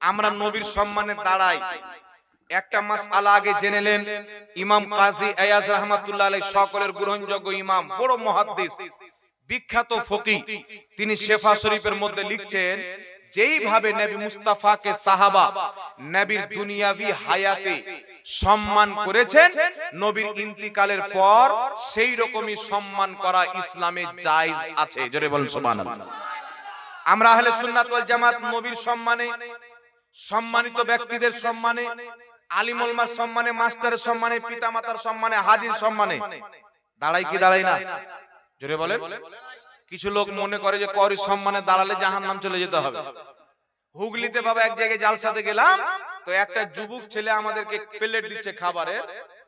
আমরা নবীর সম্মানে দাঁড়াই। একটা মাস আলা আগে জেনে নেন ইমাম কাজী আয়াজ রহমাতুল্লাহ আলাই সকলের গ্রহণযোগ্য ইমাম বড় মহাদ্দিস। বিখ্যাত ফকি। তিনি শেফা শরীফের মধ্যে লিখছেন যেইভাবে নবী মুস্তাফাকে সাহাবা নবীর দুনিয়াবি হায়াতে সম্মান করেছেন নবীর ইন্তিকালের পর সেই রকমই সম্মান করা ইসলামে জায়েজ আছে। জোরে বলুন সুবহানাল্লাহ। আমরা আহলে সুন্নাত ওয়াল জামাত নবীর সম্মানে সম্মানিত ব্যক্তিদের সম্মানে আলিমুল মাস সম্মানে মাস্টারের সম্মানে পিতামাতার সম্মানে হাজির সম্মানে। দাঁড়াই কি দাঁড়াই না? জোরে বলেন। কিছু লোক মনে করে যে করি সম্মানে দাঁড়ালে জাহান্নাম চলে যেতে হবে। হুগলিতে বাবা এক জায়গায় জালসাতে গেলাম তো একটা যুবক ছেলে আমাদেরকে প্লেট দিচ্ছে খাবারে।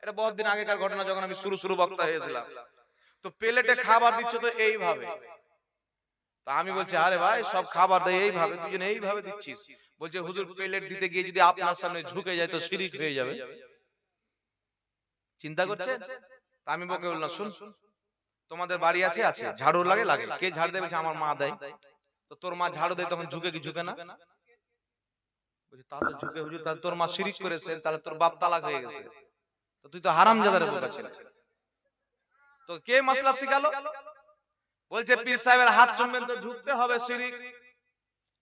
এটা বহুত দিন আগেকার ঘটনা যখন আমি শুরু শুরু বক্তা হয়েছিলাম। তো প্লেটে খাবার দিচ্ছে তো এইভাবে। তা আমি বলছি আরে ভাই সব খাবার দেয় এইভাবে তুই যেন এইভাবে দিচ্ছিস। বলছে হুজুর প্লেট দিতে গিয়ে যদি আপনার সামনে ঝুঁকে যায় তো শিরিক হয়ে যাবে। চিন্তা করছেন? আমি বকে বললাম শুন তোমাদের বাড়ি আছে আছে ঝাড়ু লাগে লাগে কে ঝাড়ু দেবে আমার মা দেয়? তো তোর মা ঝাড়ু দেয় তখন ঝুঁকে কি ঝুঁকে না? বলছি তা তো ঝুঁকে হুজুর তাহলে তোর মা শিরিক করেছে তাহলে তোর বাপ তালাক হয়ে গেছে। তো তুই তো হারাম জাদারে বোকা ছেলে। তো কে মাসলা শিখালো? বলছে পীর সাহেবের হাত চুমবেন তো ঝুঁকতে হবে শিরিক।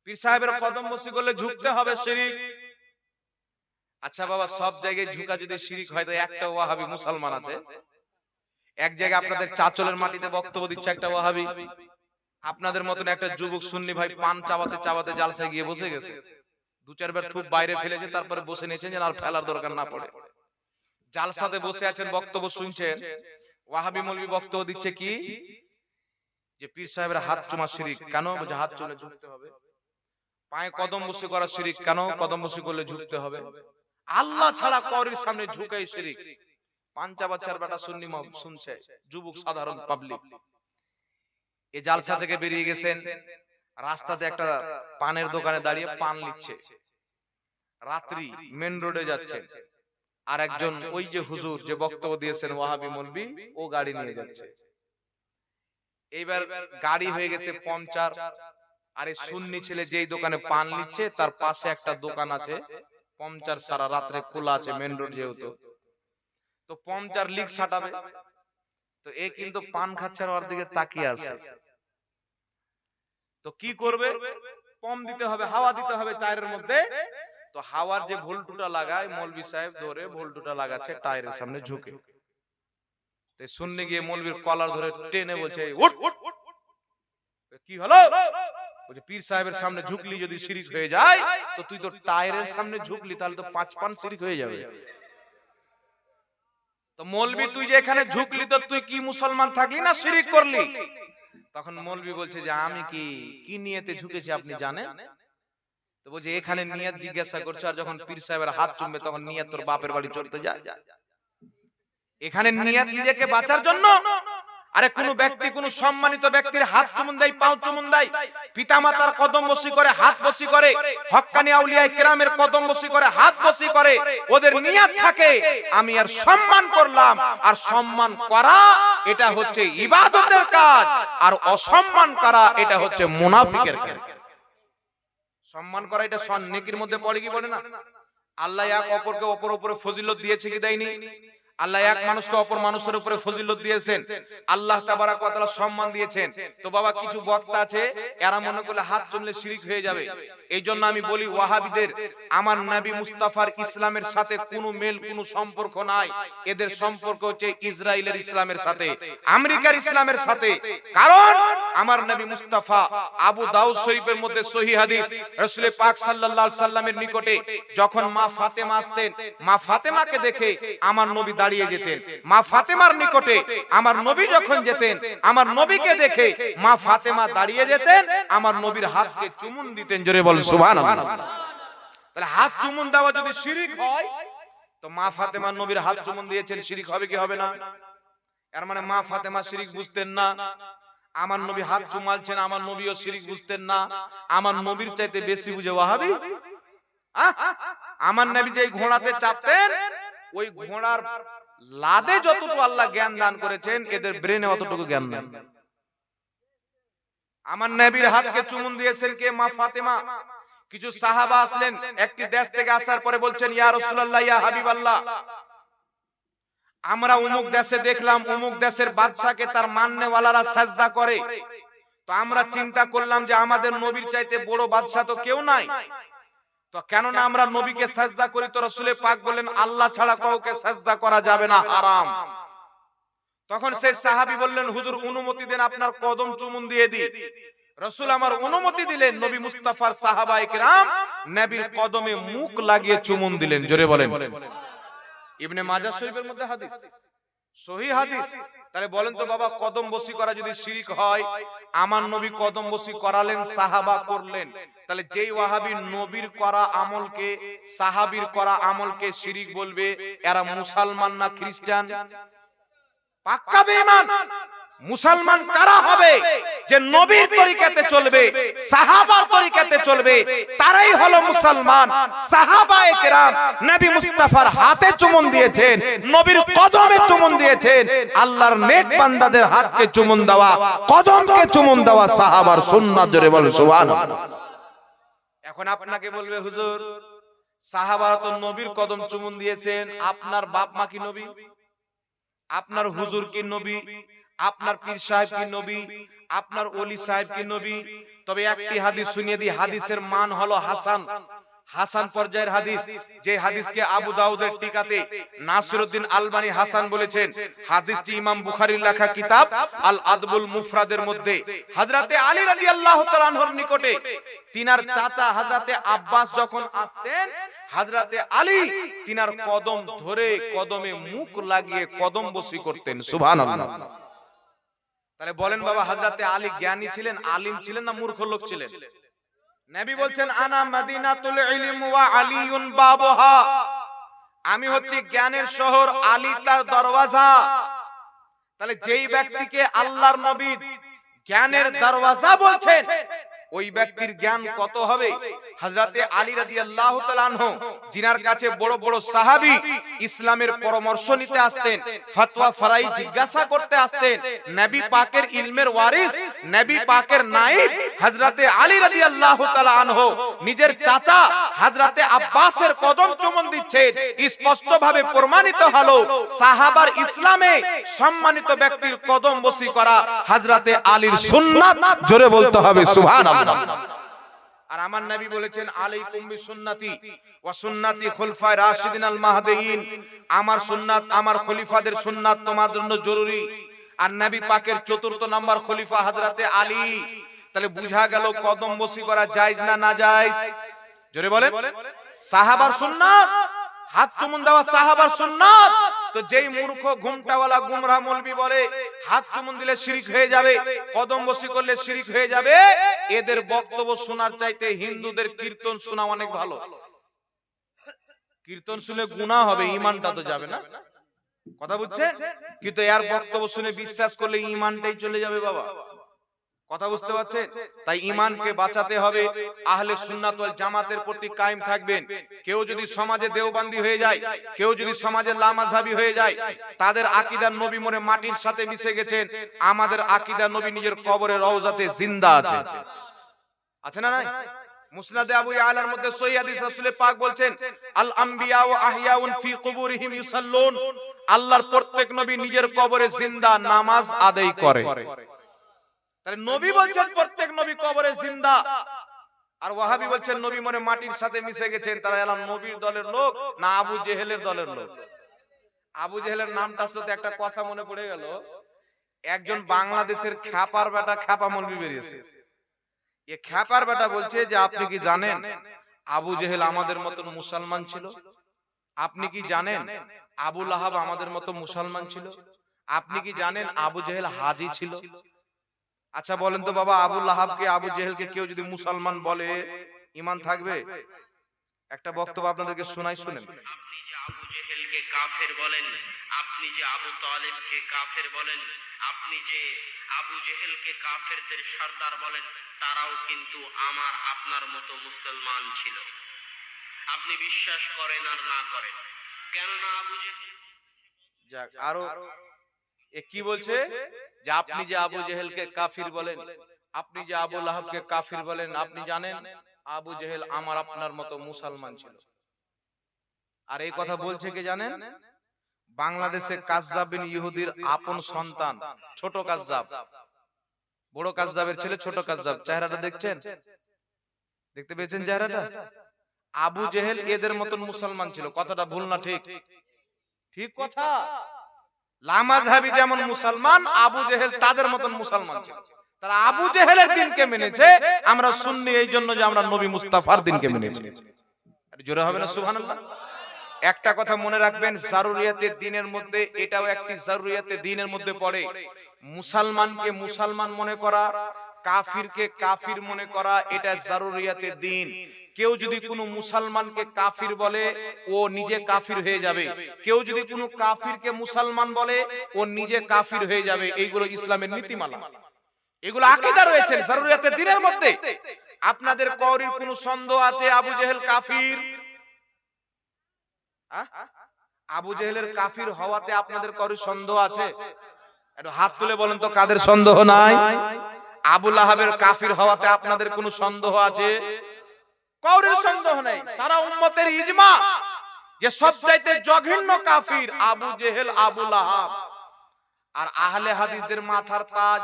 পীর সাহেবের কদম বসি করলে ঝুঁকতে হবে শিরিক। আচ্ছা বাবা সব জায়গায় ঝুঁকা যদি শিরিক হয় তো একটা ওয়াহাবি মুসলমান আছে। এক জায়গায় আপনাদের চাচলের মাটিতে বক্তব্য দিচ্ছে একটা ওয়াহাবি। আপনাদের মতন একটা যুবক সুন্নি ভাই পান চাবাতে চাবাতে জালসায় গিয়ে বসে গেছে। দু চারবার থুপ বাইরে ফেলেছে তারপরে বসে নিয়েছেন যেন আর ফেলার দরকার না পড়ে। জালসাতে বসে আছেন বক্তব্য শুনছেন ওয়াহাবি মৌলবি বক্তব্য দিচ্ছে কি যে পীর সাহেবের হাত চুমা শিরিক কেন বলছে হাত চলে ঝুঁকতে হবে? পায়ে কদম বসে করা শিরিক কেন কদম বসে করলে ঝুঁকতে হবে? আল্লাহ ছাড়া করির সামনে ঝুঁকাই শিরিক। পাঞ্চা বাচ্চার বেটা সুন্নি শুনছে। যুবক সাধারণ পাবলিক। এই জালসা থেকে বেরিয়ে গেছেন রাস্তাতে একটা পানের দোকানে দাঁড়িয়ে পান নিচ্ছে রাত্রি মেন রোডে যাচ্ছে। আর একজন ওই যে হুজুর যে বক্তব্য দিয়েছেন ওয়াহাবি মলবি ও গাড়ি নিয়ে যাচ্ছে। এইবার গাড়ি হয়ে গেছে পঞ্চার। আরে সুন্নি ছেলে যেই দোকানে পান নিচ্ছে তার পাশে একটা দোকান আছে। পঞ্চার সারা রাত্রে খোলা আছে মেন রোড যেহেতু। তো পঞ্চার লিক সাটাবে। তো এ কিন্তু পান খাচ্ছে ওর দিকে তাকিয়ে আছে। তো কি করবে? পম দিতে হবে হাওয়া দিতে হবে টায়ারের মধ্যে। তো হাওয়ার যে ভোল্টুটা লাগায় মৌলবি সাহেব ধরে ভোল্টুটা লাগাচ্ছে টায়ারের সামনে ঝুঁকে। তো শুননে গিয়ে মৌলবির কলার ধরে টেনে বলছে উঠ। কি হলো? বলছে পীর সাহেবের সামনে ঝুঁকলি যদি শিরিক হয়ে যায় তো তুই তো টায়ারের সামনে ঝুঁকলি তাহলে তো পাঁচ পান শিরিক হয়ে যাবে। তো মৌলবি তুই যে এখানে ঝুঁকলি তো তুই কি মুসলমান থাকলি না শিরিক করলি? তখন মৌলবি বলছে যে আমি কি কি নিয়েতে ঝুঁকেছি আপনি জানেন? তো বলছে এখানে নিয়ত জিজ্ঞাসা করছে আর যখন পীর সাহেবের হাত চুমবে তখন নিয়ত তোর বাপের বাড়ি চলতে যায় এখানে নিয়ত নিজেকে বাঁচার জন্য। আরে কোন ব্যক্তি কোন সম্মানিত ব্যক্তির হাত চুমুন দেয় পাও চুমুন দেয়। পিতামাতার কদম বসি করে হাত বসি করে হক্কানি আউলিয়া কেরামের কদম বসি করে হাত বসি করে ওদের নিয়াত থাকে আমি আর সম্মান করলাম আর সম্মান করা এটা হচ্ছে ইবাদতের কাজ আর অসম্মান করা এটা হচ্ছে মুনাফিকের কাজ। সম্মান করা এটা সন নেকির মধ্যে পড়ে কি বলে না? আল্লাহ এক অপরকে অপর উপরে ফজিলত দিয়েছে কি দেয়নি আল্লাহ এক মানুষকে অপর মানুষের উপরে ফজিলত দিয়েছেন। আল্লাহ তাবারাক ওয়া তাআলা সম্মান দিয়েছেন। তো বাবা, কিছু বক্তা আছে, এরা মনে করলে হাত চললে শিরিক হয়ে যাবে। এই জন্য আমি বলি, ওয়াহাবিদের, আমার নবী মুস্তাফার ইসলামের সাথে কোনো মেল, কোনো সম্পর্ক নাই। এদের সম্পর্ক হচ্ছে ইসরায়েলের ইসলামের সাথে, আমেরিকার ইসলামের সাথে। কারণ আমার নবী মুস্তাফা আবু দাউদ শরীফের মধ্যে সহি হাদিস রাসূল পাক সাল্লাল্লাহু সাল্লামের নিকটে যখন মা ফাতেমা আসতেন, মা ফাতেমাকে দেখে আমার নবী দাঁড়িয়ে যেতেন। মা ফাতেমার নিকটে আমার নবী যখন যেতেন আমার নবীকে দেখে মা ফাতেমা দাঁড়িয়ে যেতেন আমার নবীর হাতকে চুমুন দিতেন জোরে বলেন সুবহানাল্লাহ। তাহলে হাত চুমুন দেওয়া যদি শিরিক হয় তো মা ফাতেমা নবীর হাত চুমুন দিয়েছেন শিরিক হবে কি হবে না? এর মানে মা ফাতেমা শিরিক বুঝতেন না। আমার নবী হাত চুমালছেন আমার নবীও শিরিক বুঝতেন না। আমার নবীর চাইতে বেশি বুঝে ওয়াহাবি? আমার নবী যে ঘোড়াতে চাপতেন ওই ঘোড়ার লাদে যতটুকু আল্লাহ জ্ঞান দান করেছেন এদের ব্রেনে অতটুকু জ্ঞান দান আমার নবীর হাতকে চুমুন দিয়েছেন কে? মা ফাতেমা। কিছু সাহাবা আসলেন একটি দেশ থেকে আসার পরে বলছেন ইয়া রাসূলুল্লাহ ইয়া হাবিবাল্লাহ। আমরা অমুক দেশে দেখলাম অমুক দেশের বাদশাকে তার মান্যওয়ালারা সাজদা করে। তো আমরা চিন্তা করলাম যে আমাদের নবীর চাইতে বড় বাদশা তো কেউ নাই। তো কেননা আমরা নবীকে সাজদা করি, তো রসুলের পাক বললেন, আল্লাহ ছাড়া কাউকে সাজদা করা যাবে না, হারাম। তখন সেই সাহাবী বললেন, হুজুর, অনুমতি দেন আপনার কদম চুমুন দিয়ে দি রসুল আমার অনুমতি দিলেন, নবী মুস্তাফার সাহাবা একরাম নবীর কদমে মুখ লাগিয়ে চুমুন দিলেন, জোরে বলেন। ইবনে মাজাহ শরীফের মধ্যে হাদিস। সহি হাদিস? তাহলে বলেন তো বাবা কদম বসি করা যদি শিরিক হয় আমার নবী কদম বসি করালেন সাহাবা করলেন। তাহলে যেই ওয়াহাবি নবীর করা আমলকে সাহাবীর করা আমলকে শিরিক বলবে এরা মুসলমান না খ্রিস্টান? পাক্কা বেঈমান। মুসলমান কারা হবে যে নবীর তরিকাতে চলবে সাহাবার তরিকাতে চলবে তারাই হলো মুসলমান। সাহাবায়ে কেরাম নবী মুস্তাফার হাতে চুমন দিয়েছেন নবীর কদমে চুমন দিয়েছেন আল্লাহর নেক বান্দাদের হাতকে চুমন দেওয়া কদমকে চুমন দেওয়া সাহাবার সুন্নাত জোরে বলে সুবহানাল্লাহ। এখন আপনাকে বলবে হুজুর সাহাবারা তো নবীর কদম চুমন দিয়েছেন আপনার বাপ মা কি নবী? আপনার হুজুর কি নবী? আপনার পীর সাহেব কি নবী? আপনার ওলি সাহেব কি নবী? তবে একটি হাদিস শুনিয়ে দিই হাদিসের মান হলো হাসান। হাসান। পর্যায়ের হাদিস। যে হাদিসকে আবু দাউদের টিকাতে নাসিরউদ্দিন আলবানী হাসান বলেছেন হাদিসটি ইমাম বুখারীর লেখা কিতাব আল আদবুল মুফরাদের মধ্যে। হযরতে আলী রাদিয়াল্লাহু তাআলা আনহুর নিকটে তিনার চাচা হযরতে আব্বাস যখন আসতেন হযরতে আলী তিনার কদম ধরে কদমে মুখ লাগিয়ে কদম বসি করতেন সুবহানাল্লাহ তাহলে বলেন বাবা হযরতে আলী জ্ঞানী ছিলেন আলিম ছিলেন না মূর্খ লোক ছিলেন? নবী বলছেন আনা মাদিনাতুল ইলম ওয়া আলিউন বাবুহা। আমি হচ্ছি জ্ঞানের শহর আলী তার দরওয়াজা। তাহলে যেই ব্যক্তিকে আল্লাহর নবী জ্ঞানের দরওয়াজা বলছেন ওই ব্যক্তির জ্ঞান কত হবে? হযরতে আলী রাদিয়াল্লাহু তাআলা আনহু। জিনার কাছে বড় বড় সাহাবী ইসলামের পরামর্শ নিতে আসতেন ফতোয়া ফরাই জিজ্ঞাসা করতে আসতেন নবী পাকের ইলমের ওয়ারিস নবী পাকের নায়েব হযরতে আলী রাদিয়াল্লাহু তাআলা আনহু নিজের চাচা হযরতে আব্বাসের কদম চুমন দিচ্ছেন স্পষ্ট ভাবে প্রমাণিত হলো সাহাবার ইসলামে সম্মানিত ব্যক্তির কদম বসি করা হযরতে আলীর সুন্নাত জোরে বলতে হবে সুবহানাল্লাহ। আর আমার নবী বলেছেন আলাইকুম বিসুন্নতি ওয়া সুন্নাতি খুলফায়ে রাশিদিন আল মাহদিয়িন আমার সুন্নাত আমার খলিফাদের সুন্নাত তোমার জন্য জরুরি। আর নবী পাকের চতুর্থ নাম্বার খলিফা হযরতে আলী। তাহলে বুঝা গেল কদম বসি করা জায়েজ না না জায়েজ জোরে বলেন। সাহাবার সুন্নাত? হাত চুমুন দেওয়া সাহাবার সুন্নাত? তো যেই মূর্খ ঘুমটাওয়ালা গুমরা মলবি বলে, হাত চুমুন দিলে শিরিক হয়ে যাবে, কদম বসি করলে শিরিক হয়ে যাবে, এদের বক্তব্য শোনার চাইতে হিন্দুদের কীর্তন শোনা অনেক ভালো। কীর্তন শুনে গুনাহ হবে, ইমানটা তো যাবে না। কথা বুঝছেন? কিন্তু এর বক্তব্য শুনে বিশ্বাস করলে ইমানটাই চলে যাবে বাবা। কথা বুঝতে পারছেন? তাই ইমানকে বাঁচাতে হবে। আহলে সুন্নাত জামাতের প্রতি কায়েম থাকবেন। কেউ যদি সমাজে দেওবান্দি হয়ে যায় কেউ যদি সমাজে লামাঝাবি হয়ে যায় তাদের আকীদার নবী মরে মাটির সাথে মিশে গেছেন। আমাদের আকীদার নবী নিজের কবরে রওজাতে জিন্দা আছে। আছে। না নাই? মুসনাদে আবু ইয়ালার মধ্যে সহিহ হাদিস রাসূলের পাক বলছেন আল আম্বিয়া ওয়া আহইয়াউন ফি কুবুরিহিম ইউসাল্লুন। আল্লাহর প্রত্যেক নবী নিজের কবরে জিন্দা নামাজ আদায় করে তাহলে নবী বলছেন প্রত্যেক নবী কবরে জিন্দা। আর ওয়াহাবি বলছেন নবী মনে মাটির সাথে মিশে গেছেন তারা এলাম নবীর দলের লোক না আবু জেহেলের দলের লোক। আবু জেহেলের নামটা আসলে তো একটা কথা মনে পড়ে গেল। একজন বাংলাদেশের খ্যাপার বেটা খ্যাপা মলবি বেরিয়েছে। এ খ্যাপার বেটা বলছে যে আপনি কি জানেন? আবু জেহেল আমাদের মতন মুসলমান ছিল? আপনি কি জানেন? আবু লাহাব আমাদের মতো মুসলমান ছিল? আপনি কি জানেন আবু জেহেল হাজি ছিল আচ্ছা বলেন তো বাবা আবু লাহাবকে আবু জেহেলকে কেউ যদি মুসলমান বলে ইমান থাকবে? একটা বক্তব্য আপনাদেরকে শোনাই শুনেন। আপনি যে আবু জেহেলকে কাফের বলেন আপনি যে আবু তালেবকে কাফের বলেন আপনি যে আবু জেহেলকে কাফেরদের সর্দার বলেন তারাও কিন্তু আমার আপনার মতো মুসলমান ছিল। আপনি বিশ্বাস করেন আর না করেন। কেননা আবু জেহেল যাক আরও এ কি বলছে? যে আপনি যে আবু জেহেলকে কাফির বলেন আপনি যে আবু লাহাবকে কাফির বলেন আপনি জানেন আবু জেহেল আমার আপনার মতো মুসলমান ছিল। আর এই কথা বলছে কে জানেন? বাংলাদেশে কাজ্জাব বিন ইহুদির আপন সন্তান ছোট কাজ্জাব। বড় কাজ্জাবের ছেলে ছোট কাজ্জাব। চেহারাটা দেখছেন? দেখতে পেয়েছেন চেহারাটা? আবু জেহেল এদের মতন মুসলমান ছিল কথাটা ভুল না ঠিক? ঠিক। কথা? লামাজহাবি যেমন মুসলমান আবু জেহেল তাদের মতন মুসলমান ছিল তারা আবু জেহেলের দিনকে মেনেছে আমরা শুননি এই জন্য যে আমরা নবী মুস্তাফার দিনকে মেনেছি। জোরে হবে না সুবহানাল্লাহ। একটা কথা মনে রাখবেন জারুরিয়াতের দিনের মধ্যে এটাও একটি জারুরিয়াতের দিনের মধ্যে পড়ে। মুসলমানকে মুসলমান মনে করা কাফিরকে কাফির মনে করা এটা জারুরিয়াতের দিন। কেউ যদি কোনো মুসলমানকে কাফির বলে ও নিজে কাফির হয়ে যাবে। কেউ যদি কোনো কাফিরকে মুসলমান বলে ও নিজে কাফির হয়ে যাবে। এইগুলো ইসলামের নীতিমালা। এগুলো আকীদা রয়েছে জারুরিয়াতের দিনের মধ্যে। আপনাদের কওরির কোনো সন্দেহ আছে আবু জেহেল কাফির? আবু জেহেলের কাফির হওয়াতে আপনাদের কওরির সন্দেহ আছে? একটু হাত তুলে বলেন তো কাদের সন্দেহ নাই? আবু লাহাবের কাফির হওয়াতে আপনাদের কোনো সন্দেহ আছে? কওরির সন্দেহ নেই। সারা উম্মতের ইজমা যে সবচাইতে জঘন্য কাফির আবু জেহেল, আবু লাহাব। আর আহলে হাদিসদের মাথার তাজ।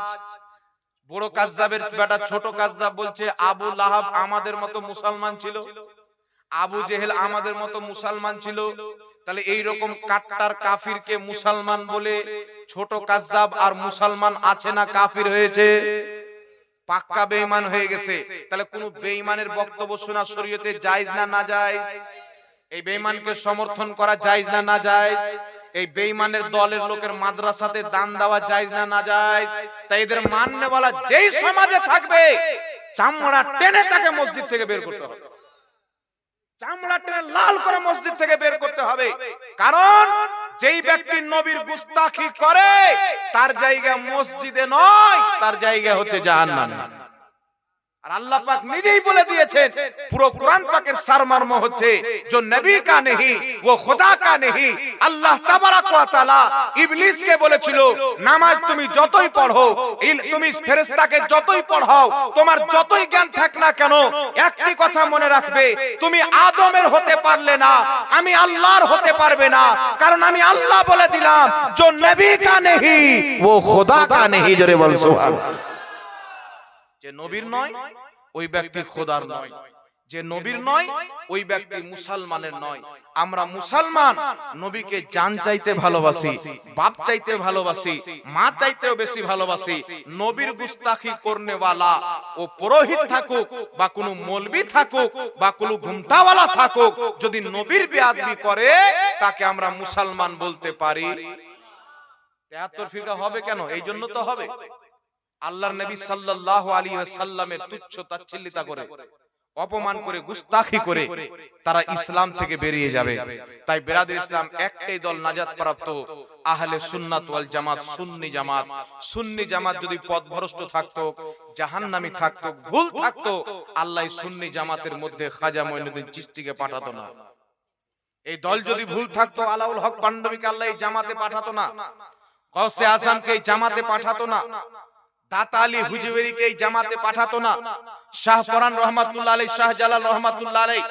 বড় কাজ্জাবের বেটা ছোট কাজ্জাব বলছে, আবু লাহাব আমাদের মতো মুসলমান ছিল। আবু জেহেল আমাদের মতো মুসলমান ছিল। তাহলে এই রকম কাট্টার কাফিরকে মুসলমান বলে ছোট কাজ্জাব আর মুসলমান আছে না কাফির হয়েছে? পাক্কা বেঈমান হয়ে গেছে। তাহলে কোন বেঈমানের বক্তব্য শোনা শরীয়তে জায়েজ না না জায়েজ এই বেঈমানকে সমর্থন করা জায়েজ না না জায়েজ এই বেঈমানের দলের লোকের মাদ্রাসাতে দান দেওয়া জায়েজ না না জায়েজ তাই এদের মাননেওয়ালা যেই সমাজে থাকবে চামড়া টেনে তাকে মসজিদ থেকে বের করতে হবে। চামড়া টেনে লাল করে মসজিদ থেকে বের করতে হবে। কারণ যেই ব্যক্তি নবীর গুস্তাখি করে তার জায়গা মসজিদে নয় তার জায়গা হচ্ছে জাহান্নামে। তোমার যতই জ্ঞান থাক না কেন একটি কথা মনে রাখবে তুমি আদমের হতে পারলে না আমি আল্লাহর হতে পারবে না কারণ আমি আল্লাহ বলে দিলাম নবী ও খোদা কা নেহি যে নবীর নয় ওই ব্যক্তি খোদার নয়। যে নবীর নয় ওই ব্যক্তি মুসলমানের নয়। আমরা মুসলমান নবীকে জান চাইতে ভালোবাসি বাপ চাইতে ভালোবাসি মা চাইতেও বেশি ভালোবাসি নবীর গুস্তাখি করনেওয়ালা ও পুরোহিত থাকুক বা কোনো মলবি থাকুক বা কোনো ঘুমটাওয়ালা থাকুক যদি নবীর বেয়াদবি করে তাকে আমরা মুসলমান বলতে পারি। তেহাত্তর ফিরকা হবে কেন? এই জন্য তো হবে। আল্লাহর নবী সাল্লাল্লাহু আলাইহি ওয়াসাল্লামের তুচ্ছ তাচ্ছিল্যতা করে অপমান করে গুস্তাখি করে তারা ইসলাম থেকে বেরিয়ে যাবে। তাই বেরাদের ইসলাম একটাই দল নাজাত প্রাপ্ত আহলে সুন্নাত ওয়াল জামাত সুন্নি জামাত। সুন্নি জামাত যদি পথভ্রষ্ট থাকতো জাহান্নামী থাকতো ভুল থাকতো আল্লাহ সুন্নি জামাতের মধ্যে খাজা মঈনুদ্দিন চিশতিকে পাঠাতো না। এই দল যদি ভুল থাকতো আলাউল হক পান্ডবীকে আল্লাহ এই জামাতে পাঠাতো না গৌসে আজমকে এই জামাতে পাঠাতো না। হুজুবেরিকে এই জামাতে পাঠাতো না। রহমাতুল্লাহ আলাই রহমাতুল্লাহ আলাই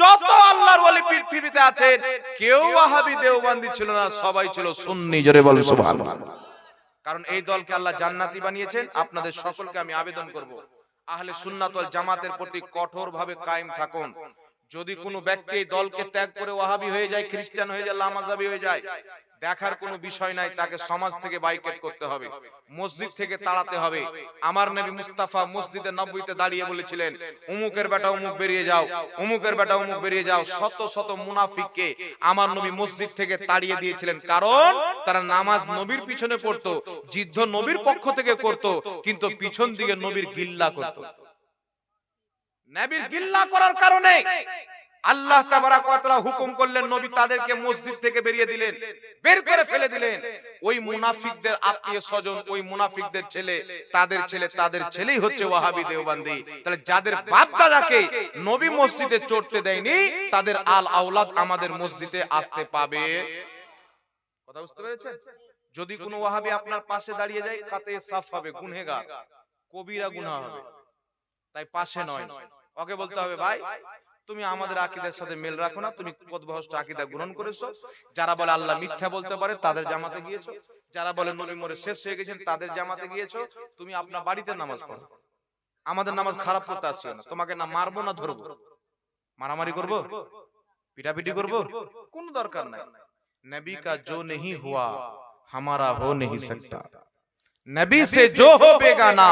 যত আল্লাহর ওলি পৃথিবীতে আছেন কেউ ওয়াহাবি দেওবন্দি ছিল না, সবাই ছিল সুন্নি, জোরে বল সুবহানাল্লাহ। কারণ এই দলকে আল্লাহ জান্নাতি বানিয়েছেন, আপনাদের সকলকে আমি আবেদন করব। আহলে সুন্নাত ওয়াল জামাতের প্রতি কঠোরভাবে কায়েম থাকুন। যদি কোনো ব্যক্তি এই দলকে ত্যাগ করে ওয়াহাবি হয়ে যায় খ্রিস্টান হয়ে যায় লামাজাবি হয়ে যায় দেখার কোনো বিষয় নাই তাকে সমাজ থেকে বাইকেট করতে হবে। মসজিদ থেকে তাড়াতে হবে। আমার নবী মুস্তাফা মসজিদে নব্বইতে দাঁড়িয়ে বলেছিলেন উমুকের বেটা উমুক বেরিয়ে যাও উমুকের বেটা উমুক বেরিয়ে যাও। শত শত মুনাফিককে আমার নবী মসজিদ থেকে তাড়িয়ে দিয়েছিলেন। কারণ তারা নামাজ নবীর পিছনে পড়তো যুদ্ধ নবীর পক্ষ থেকে করত কিন্তু পিছন দিকে নবীর গিল্লা করত। নবীর গিল্লা করার কারণে আল্লাহ তাবারাক ওয়া তাআলা হুকুম করলেন নবী তাদেরকে মসজিদ থেকে বেরিয়ে দিলেন। বের করে ফেলে দিলেন। ওই মুনাফিকদের আত্মীয় স্বজন ওই মুনাফিকদের ছেলে তাদের ছেলে তাদের ছেলেই হচ্ছে ওয়াহাবি দেওবন্দি। তাহলে যাদের বাপ দাদাকে নবী মসজিদে চড়তে দেয়নি তাদের আল আওলাদ আমাদের মসজিদে আসতে পাবে। কথা বুঝতে পেরেছেন? যদি কোনো ওয়াহাবি আপনার পাশে দাঁড়িয়ে যায় কাতে সাফ হবে গুনহেগার কবিরা গুনাহ হবে তাই পাশে নয় ওকে বলতে হবে ভাই তুমি আমাদের আকিদের সাথে মেল রাখো না তুমি পদভস্ত আকিদা গ্রহণ করেছ। যারা বলে আল্লাহ মিথ্যা বলতে পারে তাদের জামাতে গিয়েছো। যারা বলে নবী মরে শেষ হয়ে গেছেন তাদের জামাতে গিয়েছো তুমি আপনার বাড়িতে নামাজ পড়ো। আমাদের নামাজ খারাপ করতে আসিও না। তোমাকে না মারবো না ধরবো? মারামারি করব? পিটাপিটি করব? কোনো দরকার নাই। নবী কা জো নেহি হুয়া হামারা হো নেহি সকতা नबी से जो हो बेगाना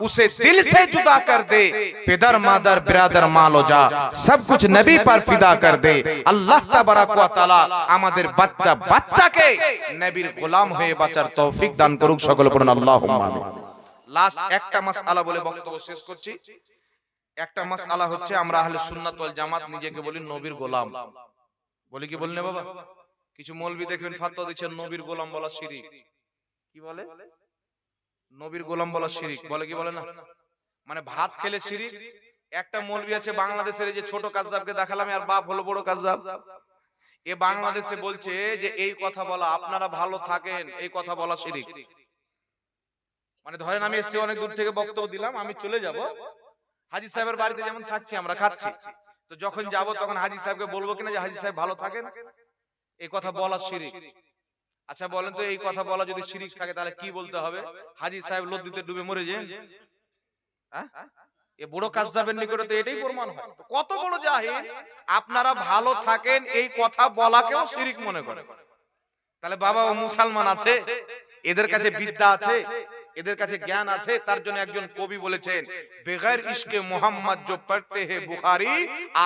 उसे दिल से जुदा कर दे पिदर मादर बिरादर मालो जा सब कुछ नबी पर फिदा कर दे আল্লাহ তাবারাক ওয়া তাআলা আমাদের বাচ্চা বাচ্চাকে নবীর গোলাম হয়ে বাঁচার তৌফিক দান করুক সকলে পড়ুন আল্লাহুম্মা আমিন লাস্ট একটা মাসআলা বলে বক্তব্য শেষ করছি একটা মাসআলা হচ্ছে আমরা আহলে সুন্নাত ওয়াল জামাত নিজেকে বলি নবীর গোলাম বলি কি বলনে বাবা কিছু মৌলবি দেখবেন ফাতোয়া দিচ্ছেন নবীর গোলাম বলা শিরিক কি বলে নবীর গোলাম বলা শিরিক, বলে কি বলে না? মানে ভাত খেলে শিরিক, একটা মৌলবি আছে বাংলাদেশের যে ছোট কাজদাবকে দেখালাম আর বাপ হলো বড় কাজদাব এ বাংলাদেশে বলছে যে, এই কথা বলা, আপনারা ভালো থাকেন, এই কথা বলা শিরিক। মানে ধরেন আমি এসে অনেক দূর থেকে বক্তব্য দিলাম, আমি চলে যাব। হাজি সাহেবের বাড়িতে যেমন থাকছি, আমরা খাচ্ছি। তো যখন যাব তখন হাজি সাহেবকে বলব কিনা যে, হাজি সাহেব ভালো থাকেন? এই কথা বলা শিরিক। আচ্ছা, আচ্ছা বলেন তো এই কথা বলা যদি শিরিক থাকে তাহলে কি বলতে হবে? হাজি সাহেব লদ্দিতে ডুবে মরে যে? হ্যাঁ? হ্যাঁ? কাজ যাবেন নিকটে তো এটাই প্রমাণ হয়। কত বড় আপনারা ভালো থাকেন এই কথা মনে করে। তাহলে বাবা ও মুসলমান আছে এদের কাছে বিদ্যা আছে এদের কাছে জ্ঞান আছে তার জন্য একজন কবি বলেছেন বেগার ইস্কে মোহাম্মদ যে পড়তে হে বুখারি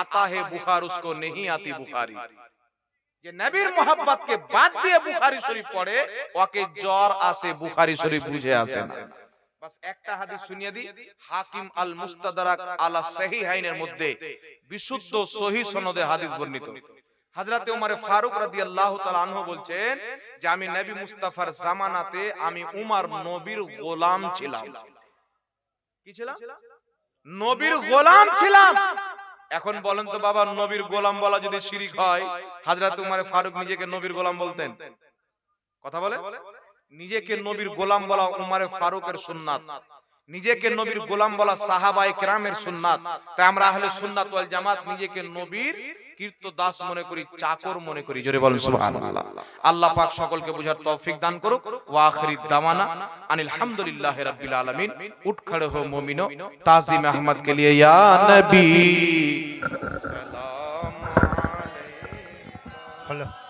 আতা হে বুখার উসকো নেহি আতি বুখারি। যে নবীর মোহাব্বত কে বাদ দিয়ে বুখারী শরীফ পড়ে, ওকে জ্বর আসে, বুখারী শরীফ বুঝে আসে না। আমি নবী মুস্তাফার জামানাতে আমি উমর নবীর গোলাম ছিলাম। কি ছিলাম? নবীর গোলাম ছিলাম। এখন বলেন তো বাবা নবীর গোলাম বলা যদি শিরিক হয় হাজরাত উমর ফারুক নিজেকে নবীর গোলাম বলতেন। কথা বলে? নিজেকে নবীর গোলাম বলা উমারে ফারুকের সুন্নাত। নিজেকে নবীর গোলাম বলা সাহাবাই কেরামের সুন্নাত। তাই আমরা আহলে সুন্নাত ওয়াল জামাত নিজেকে নবীর কীর্ত দাস মনে করি চাকর মনে করি। জোরে বলেন সুবহানাল্লাহ। আল্লাহ পাক সকলকে বুঝার তৌফিক দান করুক। ওয়া আখিরি আনিল হামদুলিল্লাহি রাব্বিল আলামিন। হো তাজিম আহমদ কে লিয়ে ইয়া নবী। সালাম